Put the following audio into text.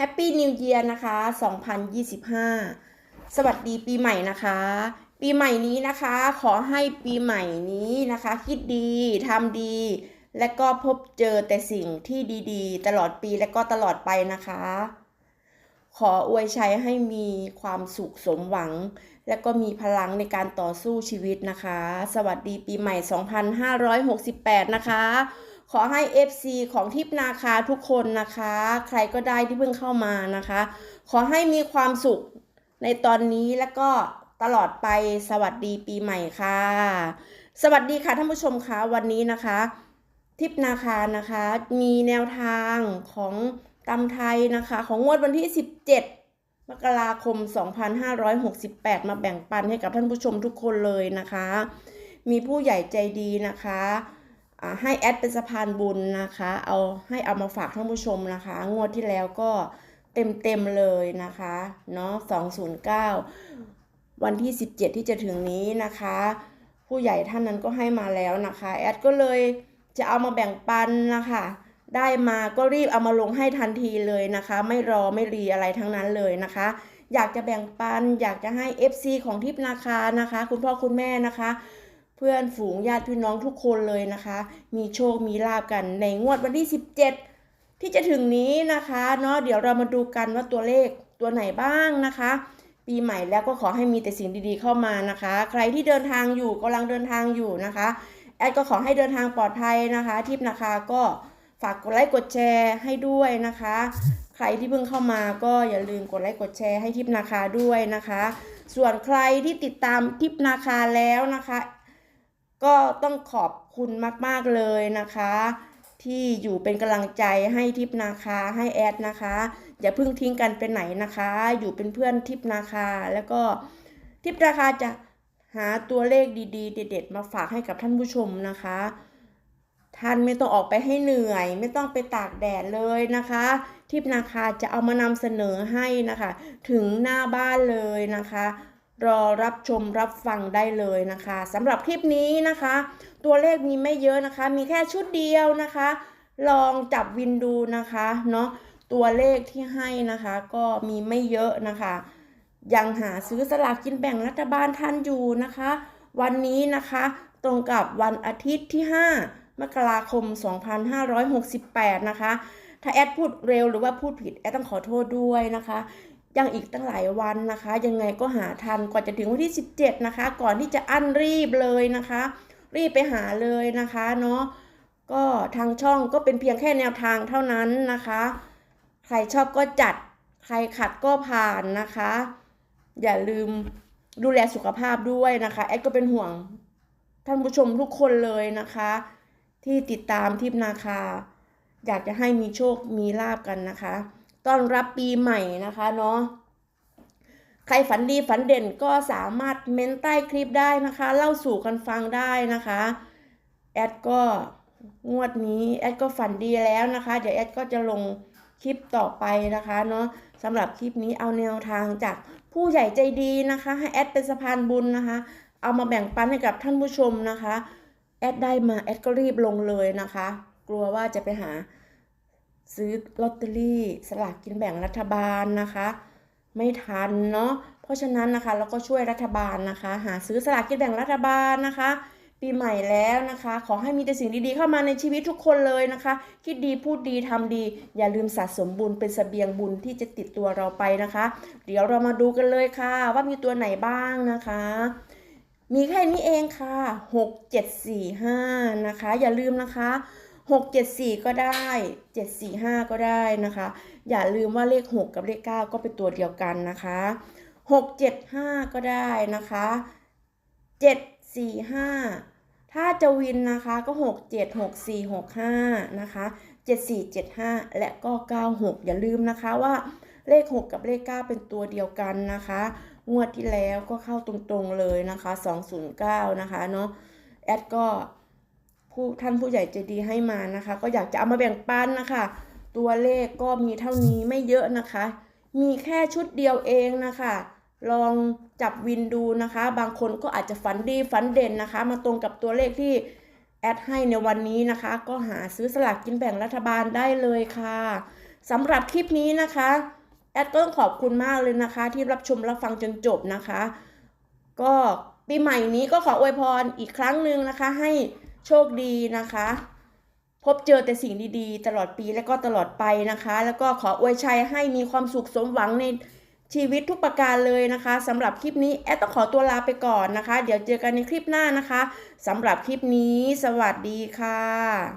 แฮปปี้นิวเยียร์นะคะ 2025 สวัสดีปีใหม่นะคะ ปีใหม่นี้นะคะ ขอให้ปีใหม่นี้นะคะ คิดดีทำดี และก็พบเจอแต่สิ่งที่ดีๆ ตลอดปีและก็ตลอดไปนะคะ ขออวยชัยให้มีความสุขสมหวัง และก็มีพลังในการต่อสู้ชีวิตนะคะ สวัสดีปีใหม่ 2568 นะคะ ขอให้ FC ของทิพนาคาทุกคนนะคะ ใครก็ได้ที่เพิ่งเข้ามานะคะ ขอให้มีความสุขในตอนนี้และก็ตลอดไปสวัสดีปีใหม่ค่ะ สวัสดีค่ะท่านผู้ชมคะวันนี้นะคะ ทิพนาคานะคะ มีแนวทางของตำไทยนะคะ ของงวดวันที่ 17 มกราคม 2568 มาแบ่งปันให้กับท่านผู้ชมทุกคนเลยนะคะ มีผู้ใหญ่ใจดีนะคะ ให้แอดเป็นสะพานบุญนะคะ เอาให้เอามาฝากท่านผู้ชมนะคะ งวดที่แล้วก็เต็มเต็มเลยนะคะเนาะ209วันที่17ที่จะถึงนี้นะคะ ผู้ใหญ่ท่านนั้นก็ให้มาแล้วนะคะ แอดก็เลยจะเอามาแบ่งปันนะคะได้มาก็รีบเอามาลงให้ทันทีเลยนะคะ ไม่รอไม่รีอะไรทั้งนั้นเลยนะคะ อยากจะแบ่งปันอยากจะให้ FC ของทิพนาคานะคะ คุณพ่อคุณแม่นะคะ เพื่อนฝูงญาติพี่น้องทุกคนเลยนะคะ มีโชคมีลาบกันในงวดวันที่ 17 ที่จะถึงนี้นะคะเนาะเดี๋ยวเรามาดูกันว่าตัวเลขตัวไหนบ้างนะคะ ปีใหม่แล้วก็ขอให้มีแต่สิ่งดีๆเข้ามานะคะ ใครที่เดินทางอยู่กำลังเดินทางอยู่นะคะแอดก็ขอให้เดินทางปลอดภัยนะคะทิพย์นะคะก็ฝากกดไลค์กดแชร์ให้ด้วยนะคะ ใครที่เพิ่งเข้ามาก็อย่าลืมกดไลค์กดแชร์ให้ทิพย์นาคาด้วยนะคะ ส่วนใครที่ติดตามทิพย์นาคาแล้วนะคะ ก็ต้องขอบคุณมากๆเลยนะคะ ที่อยู่เป็นกำลังใจให้ทิพนาคาให้แอดนะคะ อย่าเพิ่งทิ้งกันไปไหนนะคะ อยู่เป็นเพื่อนทิพนาคา แล้วก็ทิพนาคาจะหาตัวเลขดีๆ เด็ดๆ มาฝากให้กับท่านผู้ชมนะคะ ท่านไม่ต้องออกไปให้เหนื่อย ไม่ต้องไปตากแดดเลยนะคะ ทิพนาคาจะเอามานำเสนอให้นะคะ ถึงหน้าบ้านเลยนะคะ รอรับชมรับฟังได้เลยนะคะสำหรับคลิปนี้นะคะ ตัวเลขมีไม่เยอะนะคะ มีแค่ชุดเดียวนะคะ ลองจับวินดูนะคะเนาะตัวเลขที่ให้นะคะ ก็มีไม่เยอะนะคะ ยังหาซื้อสลากกินแบ่งรัฐบาลทันอยู่นะคะ วันนี้นะคะ ตรงกับวันอาทิตย์ที่ 5 มกราคม 2568 นะคะ ถ้าแอดพูดเร็วหรือว่าพูดผิดแอดต้องขอโทษด้วยนะคะ ยังอีกตั้งหลายวันนะคะ ยังไงก็หาทันก่อนจะถึงวันที่ 17 นะคะ ก่อนที่จะอั้นรีบเลยนะคะ รีบไปหาเลยนะคะเนาะก็ทางช่องก็เป็นเพียงแค่แนวทางเท่านั้นนะคะ ใครชอบก็จัดใครขัดก็ผ่านนะคะ อย่าลืมดูแลสุขภาพด้วยนะคะแอดก็เป็นห่วงท่านผู้ชมทุกคนเลยนะคะ ที่ติดตามทิพนาคา อยากจะให้มีโชคมีลาบกันนะคะ ต้อนรับปีใหม่นะคะเนาะใครฝันดีฝันเด่นก็สามารถเม้นใต้คลิปได้นะคะ เล่าสู่กันฟังได้นะคะ แอดก็งวดนี้แอดก็ฝันดีแล้วนะคะ เดี๋ยวแอดก็จะลงคลิปต่อไปนะคะเนาะสำหรับคลิปนี้เอาแนวทางจากผู้ใหญ่ใจดีนะคะ ให้แอดเป็นสะพานบุญนะคะ เอามาแบ่งปันให้กับท่านผู้ชมนะคะ แอดได้มาแอดก็รีบลงเลยนะคะ กลัวว่าจะไปหา ซื้อลอตเตอรี่สลากกินแบ่งรัฐบาลนะคะ ไม่ทันเนาะเพราะฉะนั้นนะคะเราก็ช่วยรัฐบาลนะคะ หาซื้อสลากกินแบ่งรัฐบาลนะคะ ปีใหม่แล้วนะคะ ขอให้มีแต่สิ่งดีๆเข้ามาในชีวิตทุกคนเลยนะคะ คิดดีพูดดีทำดี อย่าลืมสะสมบุญเป็นเสบียงบุญที่จะติดตัวเราไปนะคะ เดี๋ยวเรามาดูกันเลยค่ะ ว่ามีตัวไหนบ้างนะคะมีแค่นี้เองค่ะหกเจ็ดสี่ห้านะคะ อย่าลืมนะคะ หกเจ็ดสี่ก็ได้เจ็ดสี่ห้าก็ได้นะคะ อย่าลืมว่าเลขหกกับเลขเก้าก็เป็นตัวเดียวกันนะคะหกเจ็ดห้าก็ได้นะคะเจ็ดสี่ห้าถ้าจะวินนะคะก็หกเจ็ดหกสี่หกห้านะคะเจ็ดสี่เจ็ดห้าและก็เก้าหกอย่าลืมนะคะว่าเลขหกกับเลขเก้าเป็นตัวเดียวกันนะคะ งวดที่แล้วก็เข้าตรงๆเลยนะคะ 209 นะคะเนาะแอดก็ ผู้ท่านผู้ใหญ่ใจดีให้มานะคะ ก็อยากจะเอามาแบ่งปันนะคะ ตัวเลขก็มีเท่านี้ไม่เยอะนะคะ มีแค่ชุดเดียวเองนะคะ ลองจับวินดูนะคะ บางคนก็อาจจะฝันดีฝันเด่นนะคะ มาตรงกับตัวเลขที่แอดให้ในวันนี้นะคะ ก็หาซื้อสลากกินแบ่งรัฐบาลได้เลยค่ะสำหรับคลิปนี้นะคะ แอดก็ต้องขอบคุณมากเลยนะคะ ที่รับชมรับฟังจนจบนะคะ ก็ปีใหม่นี้ก็ขออวยพรอีกครั้งหนึ่งนะคะ ให้ โชคดีนะคะ พบเจอแต่สิ่งดีๆ ตลอดปีและก็ตลอดไปนะคะ แล้วก็ขออวยชัยให้มีความสุขสมหวังในชีวิตทุกประการเลยนะคะสำหรับคลิปนี้แอดต้องขอตัวลาไปก่อนนะคะ เดี๋ยวเจอกันในคลิปหน้านะคะสำหรับคลิปนี้ สวัสดีค่ะ